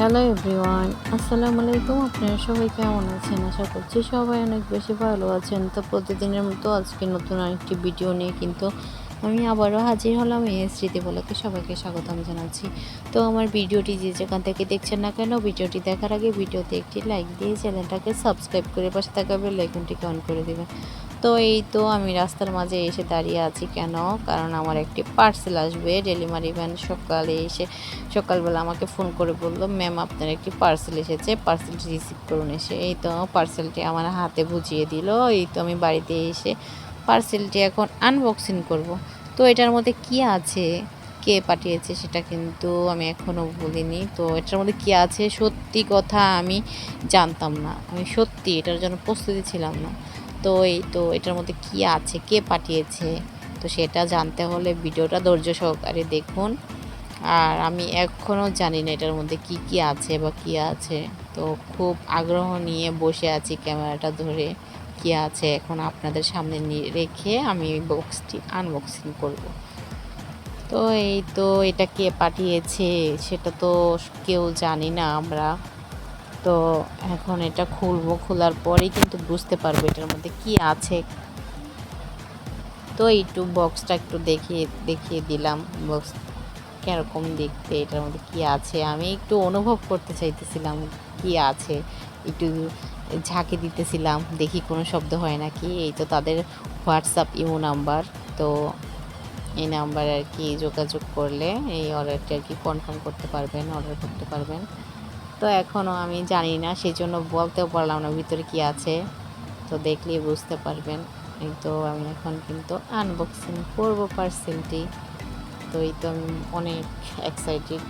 Hello everyone আসসালামু আলাইকুম। আপনারা সবাই কেমন আছেন? আশা করছি সবাই অনেক বেশি ভালো আছেন। তো প্রতিদিনের মতো আজকে নতুন আরেকটি ভিডিও নিয়ে কিন্তু আমি আবারও হাজির হলাম এই স্মৃতি বলাকে। সবাইকে স্বাগতম জানাচ্ছি। তো আমার ভিডিওটি যে যেখান থেকে দেখছেন না কেন, ভিডিওটি দেখার আগে ভিডিওতে একটি লাইক দিয়ে চ্যানেলটাকে সাবস্ক্রাইব করে পাশে থাকা বেল আইকনটিকে অন করে দেবেন। তো এই তো আমি রাস্তার মাঝে এসে দাঁড়িয়ে আছি কেন? কারণ আমার একটি পার্সেল আসবে। ডেলিভারি ম্যান সকালে এসে, সকালবেলা আমাকে ফোন করে বলল ম্যাম আপনার একটি পার্সেল এসেছে। পার্সেলটি রিসিভ করুন এসে। এই তো পার্সেলটি আমার হাতে বুঝিয়ে দিল। এই তো আমি বাড়িতে এসে পার্সেলটি এখন আনবক্সিং করব। তো এটার মধ্যে কি আছে? কে পাঠিয়েছে সেটা কিন্তু আমি এখনও বলিনি। তো এটার মধ্যে কি আছে? সত্যি কথা আমি জানতাম না। আমি সত্যি এটার জন্য প্রস্তুতি ছিলাম না। তো এই তো এটার মধ্যে কি আছে? কে পাঠিয়েছে? তো সেটা জানতে হলে ভিডিওটা ধৈর্য সহকারে দেখুন। আর আমি এখনও জানি না এটার মধ্যে কি কি আছে বা কি আছে। তো খুব আগ্রহ নিয়ে বসে আছি ক্যামেরাটা ধরে কি আছে এখন আপনাদের সামনে রেখে আমি বক্সটি আনবক্সিং করব। তো এই তো এটা কে পাঠিয়েছে? সেটা তো কেউ জানি না আমরা। তো এখন এটা খুলবো, খোলার পরেই কিন্তু বুঝতে পারব এটার মধ্যে কি আছে। তো একটু বক্সটা একটু দেখিয়ে দেখিয়ে দিলাম বক্স কীরকম দেখতে, এটার মধ্যে কি আছে। আমি একটু অনুভব করতে চাইতেছিলাম কি আছে। একটু ঝাঁকে দিতেছিলাম, দেখি কোনো শব্দ হয় নাকি। এই তো তাদের হোয়াটসঅ্যাপ ইমো নাম্বার, তো এই নাম্বার আর কি যোগাযোগ করলে এই অর্ডারটি আর কি কনফার্ম করতে পারবেন অর্ডার করতে পারবেন। তো এখনও আমি জানি না সেই জন্য বলতেও পারলাম না ভিতরে কি আছে। তো দেখলেই বুঝতে পারবেন। এই তো আমি এখন কিন্তু আনবক্সিং করব পার্সেলটি তো এই তো আমি অনেক এক্সাইটেড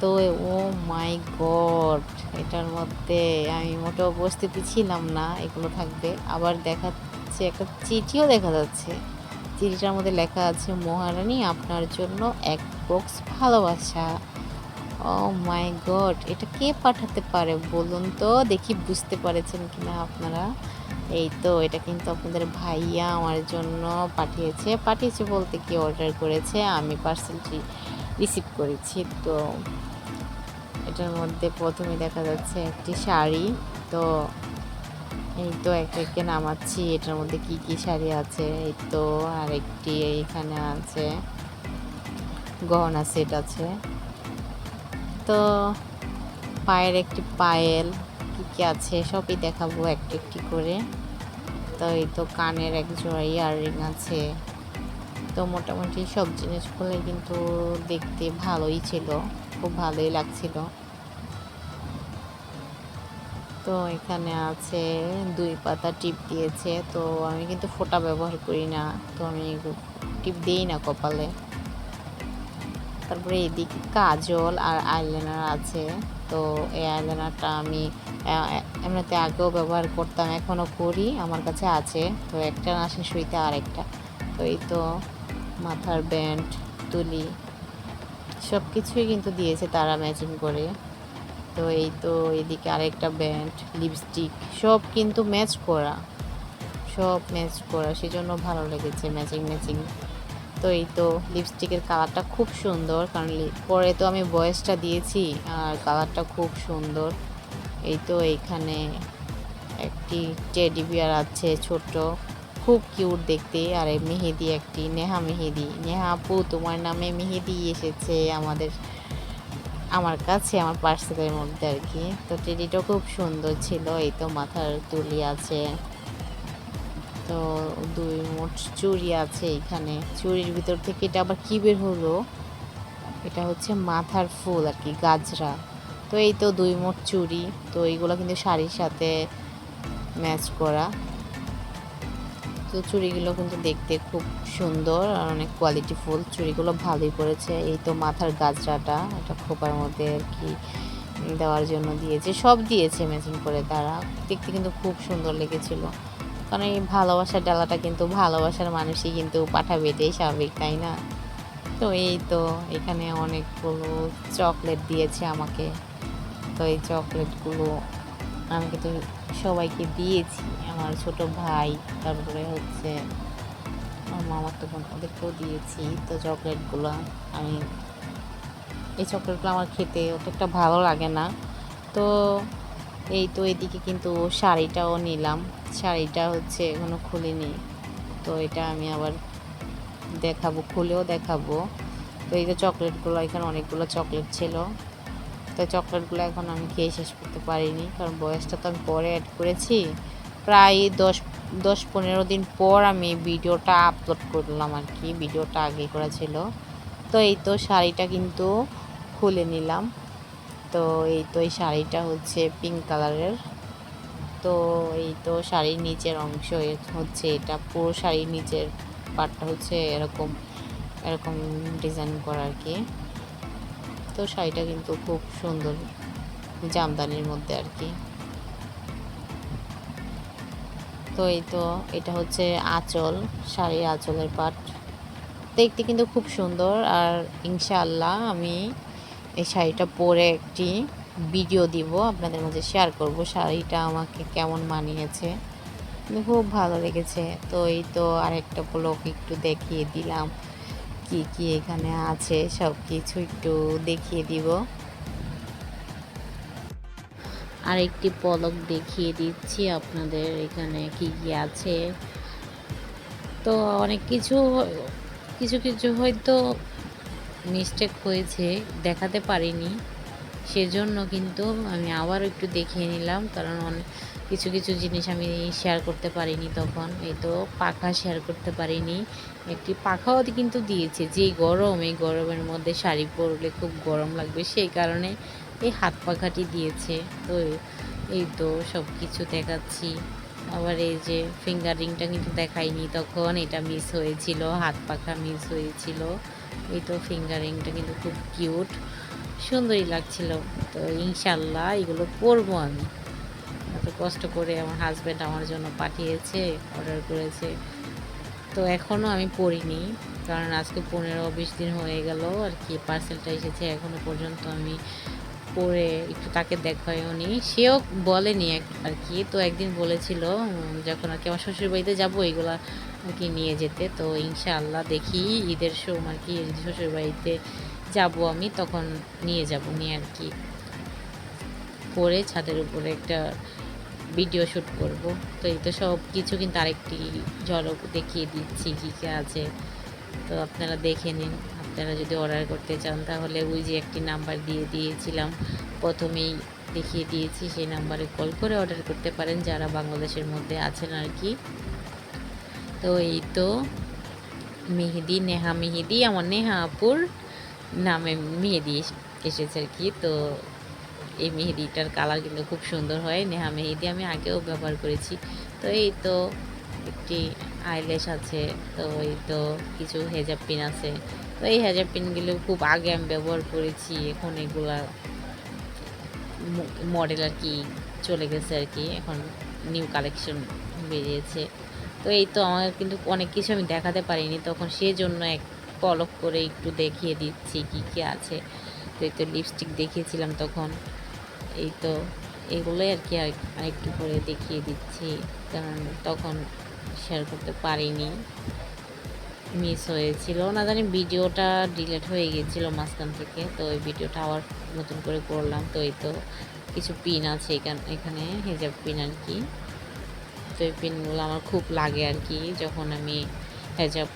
তো ও মাই গড এটার মধ্যে আমি মোটেও উপস্থিতি ছিলাম না, এগুলো থাকবে। আবার দেখাচ্ছে, একটা চিঠিও দেখা যাচ্ছে। চিঠিটার মধ্যে লেখা আছে, মহারানী, আপনার জন্য এক বক্স ভালোবাসা। ও মাই গড এটা কে পাঠাতে পারে বলুন তো? দেখি বুঝতে পারেছেন কিনা আপনারা? এই তো, এটা কিন্তু আপনাদের ভাইয়া আমার জন্য পাঠিয়েছে। পাঠিয়েছে বলতে কি অর্ডার করেছে, আমি পার্সেলটি রিসিভ করেছি। তো এটার মধ্যে প্রথমে দেখা যাচ্ছে একটি শাড়ি। তো এই তো এক একে নামাচ্ছি, এটার মধ্যে কি কি শাড়ি আছে? এই তো আর একটি এইখানে আছে, গহনা সেট আছে। তো পায়ের একটি পায়েল, কী কী আছে, সবই দেখাবো একটি একটি করে। তো এই তো কানের এক জোড়া ইয়াররিং আছে। তো মোটামুটি সব জিনিসগুলো কিন্তু দেখতে ভালোই ছিল, খুব ভালোই লাগছিল। তো এখানে আছে দুই পাতা টিপ দিয়েছে, তো আমি কিন্তু ফোঁটা ব্যবহার করি না। তো আমি টিপ দিই না কপালে। তারপরে এদিকে কাজল আর আইলাইনার আছে। তো এই আইলাইনারটা আমি এমনিতে আগেও ব্যবহার করতাম, এখনও করি, আমার কাছে আছে। তো একটা না শেষ হইতে আরেকটা। তো এই তো মাথার ব্যান্ড, তুলি সব কিছুই কিন্তু দিয়েছে তারা ম্যাচিং করে। তো এই তো এদিকে আরেকটা ব্যান্ড, লিপস্টিক, সব কিন্তু ম্যাচ করা। সব ম্যাচ করা, সেজন্য ভালো লেগেছে ম্যাচিং ম্যাচিং। তো এই তো লিপস্টিকের কালারটা খুব সুন্দর, কারণ পরে তো আমি বয়েসটা দিয়েছি, আর কালারটা খুব সুন্দর। এই তো এইখানে একটি টেডি বিয়ার আছে ছোট খুব কিউট দেখতে, আর এই মেহেদি একটি, নেহা মেহেদি। নেহা আপু, তোমার নামে মেহেদি এসেছে আমাদের, আমার কাছে, আমার পার্সেলের মধ্যে আর কি। তো টেডিটা খুব সুন্দর ছিল, এই তো মাথার তুলি আছে। তো দুই মোট চুড়ি আছে এখানে। চুড়ির ভিতর থেকে এটা আবার কী বের হলো? এটা হচ্ছে মাথার ফুল আর কি, গাজরা। তো এই তো দুই মোট চুড়ি তো এইগুলো কিন্তু শাড়ির সাথে ম্যাচ করা। তো চুড়িগুলো কিন্তু দেখতে খুব সুন্দর আর অনেক কোয়ালিটি ফুল। চুড়িগুলো ভালোই পড়েছে। এই তো মাথার গাজরাটা, এটা খোপার মধ্যে আর কি দেওয়ার জন্য দিয়েছে। সব দিয়েছে ম্যাচিং করে তারা। দেখতে কিন্তু খুব সুন্দর লেগেছিল। কারণ এই ভালোবাসার ডালাটা কিন্তু ভালোবাসার মানুষই কিন্তু পাঠাবে, এটাই স্বাভাবিক, তাই না? তো এই তো এখানে অনেকগুলো চকলেট দিয়েছে আমাকে। তো এই চকলেটগুলো আমি কিন্তু সবাইকে দিয়েছি, আমার ছোট ভাই, তারপরে হচ্ছে আমার মামার তো বোন, ওদেরকেও দিয়েছি। তো চকলেটগুলো আমি, এই চকলেটগুলো আমার খেতে অতটা ভালো লাগে না। তো এই তো এদিকে কিন্তু শাড়িটাও নিলাম। শাড়িটা হচ্ছে এখনও খুলিনি। তো এটা আমি আবার দেখাবো, খুলেও দেখাবো। তো এই যে চকলেটগুলো, এখানে অনেকগুলো চকলেট ছিল। তো চকলেটগুলো এখন আমি খেয়ে শেষ করতে পারিনি, কারণ বয়সটা তো আমি পরে অ্যাড করেছি। প্রায় দশ দশ পনেরো দিন পর আমি ভিডিওটা আপলোড করলাম আর কি, ভিডিওটা আগে করা ছিল। তো এই তো শাড়িটা কিন্তু খুলে নিলাম। তো এই তো এই শাড়িটা হচ্ছে পিঙ্ক কালারের তো এই তো শাড়ির নিচের অংশ হচ্ছে এটা, পুরো শাড়ির নিচের পাটটা হচ্ছে এরকম এরকম ডিজাইন করা আর কি। তো শাড়িটা কিন্তু খুব সুন্দর জামদানির মধ্যে আর কি। তো এই তো এটা হচ্ছে আঁচল, শাড়ির আঁচলের পাট। দেখতে কিন্তু খুব সুন্দর আর ইনশাআল্লাহ আমি এই শাড়িটা পরে একটি ভিডিও দিব, আপনাদের মাঝে শেয়ার করব। শাড়িটা আমাকে কেমন মানিয়েছে? খুব ভালো লেগেছে। তো এই তো আরেকটা ব্লগ একটু দেখিয়ে দিলাম। কি কি এখানে আছে সব কিছু একটু দেখিয়ে দিব। আর একটি পলক দেখিয়ে দিচ্ছি আপনাদের এখানে কি কি আছে। তো অনেক কিছু কিছু কিছু হয়তো মিস্টেক হয়েছে, দেখাতে পারিনি। সেজন্য কিন্তু আমি আবারও একটু দেখিয়ে নিলাম, কারণ অনেক কিছু কিছু জিনিস আমি শেয়ার করতে পারিনি তখন। এই তো পাখা শেয়ার করতে পারিনি। একটি পাখাও কিন্তু দিয়েছে যে গরম, এই গরমের মধ্যে শাড়ি পরলে খুব গরম লাগবে, সেই কারণে এই হাত পাখাটি দিয়েছে। তো এই তো সব কিছু দেখাচ্ছি। আবার এই যে ফিঙ্গারিংটা কিন্তু দেখাইনি তখন, এটা মিস হয়েছিল, হাত পাখা মিস হয়েছিল। এই তো ফিঙ্গারিংটা কিন্তু খুব কিউট। সুন্দরই লাগছিল। তো ইনশাল্লাহ এগুলো পরবো আমি। এত কষ্ট করে আমার হাজব্যান্ড আমার জন্য পাঠিয়েছে অর্ডার করেছে। তো এখনও আমি পড়িনি, কারণ আজকে পনেরো বিশ দিন হয়ে গেল আর কি পার্সেলটা এসেছে এখনও পর্যন্ত আমি পরে একটু তাকে দেখায়ও নি। সেও বলেনি আর কি, তো একদিন বলেছিল যখন আর কি আমার শ্বশুর বাড়িতে যাব, এগুলা আর কি নিয়ে যেতে। তো ইনশাআল্লাহ দেখি, ঈদের সময় আর কি শ্বশুর বাড়িতে যাব আমি, তখন নিয়ে যাব, নিয়ে আর কি পরে ছাদের উপরে একটা ভিডিও শ্যুট করব। তো এই তো সব কিছু কিন্তু আরেকটি ঝলক দেখিয়ে দিচ্ছি, কী কী আছে। তো আপনারা দেখে নিন। আপনারা যদি অর্ডার করতে চান, তাহলে ওই যে একটি নাম্বার দিয়ে দিয়েছিলাম, প্রথমেই দেখিয়ে দিয়েছি, সেই নাম্বারে কল করে অর্ডার করতে পারেন, যারা বাংলাদেশের মধ্যে আছেন আর কি। তো এই তো মেহেদি, নেহা মেহেদি, আমার নেহা আপুর নামে মেহেদি এসেছে আর কি। তো এই মেহেদিটার কালার কিন্তু খুব সুন্দর হয়, নেহা মেহেদি আমি আগেও ব্যবহার করেছি। তো এই তো একটি আইলেশ আছে, তো এই তো কিছু হেজাব পিন আছে। তো এই হেজাব পিনগুলো খুব আগে আমি ব্যবহার করেছি, এখন এগুলা মডেল আর কি চলে গেছে আর কি, এখন নিউ কালেকশন বেরিয়েছে। তো এই তো আমার কিন্তু অনেক কিছু আমি দেখাতে পারিনি, তখন সেজন্য এক পলক করে একটু দেখিয়ে দিচ্ছি কি কি আছে। তো এই তো লিপস্টিক দেখিয়েছিলাম তখন, এই তো এগুলোই আর কি আর আরেকটু করে দেখিয়ে দিচ্ছি। কারণ তখন শেয়ার করতে পারিনি। মিস হয়েছিল। না জানি ভিডিওটা ডিলিট হয়ে গিয়েছিল মাঝখান থেকে, তো ওই ভিডিওটা আবার নতুন করে করলাম। তো এই তো কিছু পিন আছে এখানে হেজাব পিন আর কি। তো এই পিনগুলো আমার খুব লাগে আর কি, যখন আমি হেজাব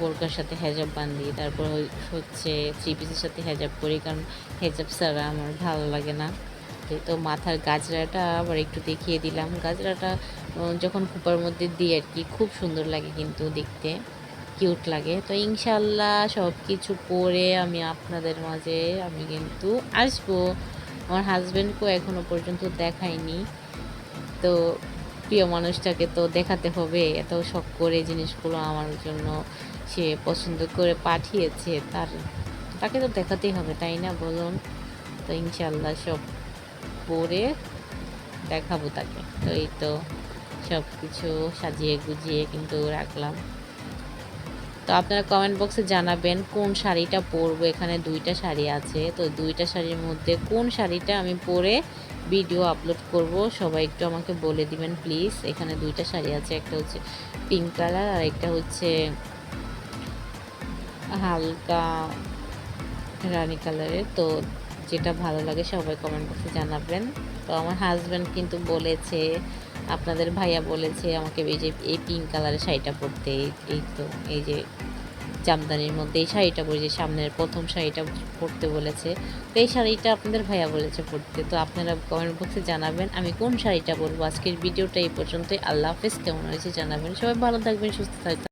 বোরকার সাথে হেজাব বান্ধি তারপর হচ্ছে থ্রি পিসের সাথে হেজাব করি, কারণ হেজাব ছাড়া আমার ভালো লাগে না। এই তো মাথার গাজরাটা আবার একটু দেখিয়ে দিলাম। গাজরাটা যখন কুপার মধ্যে দিই আর কি, খুব সুন্দর লাগে কিন্তু দেখতে। কিউট লাগে। তো ইনশাল্লাহ সব কিছু করে আমি আপনাদের মাঝে আমি কিন্তু আসব। আমার হাজব্যান্ডকেও এখনও পর্যন্ত দেখাইনি। তো প্রিয় মানুষটাকে তো দেখাতে হবে। এত শখ করে জিনিসগুলো আমার জন্য সে পছন্দ করে পাঠিয়েছে। তার, তাকে তো দেখাতেই হবে, তাই না বলুন? তো ইনশাল্লাহ সব পরে দেখাবো তাকে। তো এই তো সব কিছু সাজিয়ে গুজিয়ে কিন্তু রাখলাম। তো আপনারা কমেন্ট বক্সে জানাবেন কোন শাড়িটা পরবো। এখানে দুইটা শাড়ি আছে। তো দুইটা শাড়ির মধ্যে কোন শাড়িটা আমি পরে ভিডিও আপলোড করব, সবাই একটু আমাকে বলে দিবেন প্লিজ এখানে দুইটা শাড়ি আছে, একটা হচ্ছে পিঙ্ক কালার আর একটা হচ্ছে হালকা রানী কালারের তো যেটা ভালো লাগে সবাই কমেন্ট বক্সে জানাবেন। তো আমার হাজব্যান্ড কিন্তু বলেছে, আপনাদের ভাইয়া বলেছে আমাকে এই যে, এই পিঙ্ক কালারের শাড়িটা পরতে, এই- তো, এই যে জামদানির মধ্যে এই শাড়িটা পরে, যে সামনের প্রথম শাড়িটা পরতে বলেছে। তো এই শাড়িটা আপনাদের ভাইয়া বলেছে পরতে। তো আপনারা কমেন্ট বক্সে জানাবেন আমি কোন শাড়িটা পরবো। আজকের ভিডিওটা এই পর্যন্তই। আল্লাহ হাফেজ। কেমন হয়েছে জানাবেন। সবাই ভালো থাকবেন, সুস্থ থাকবেন।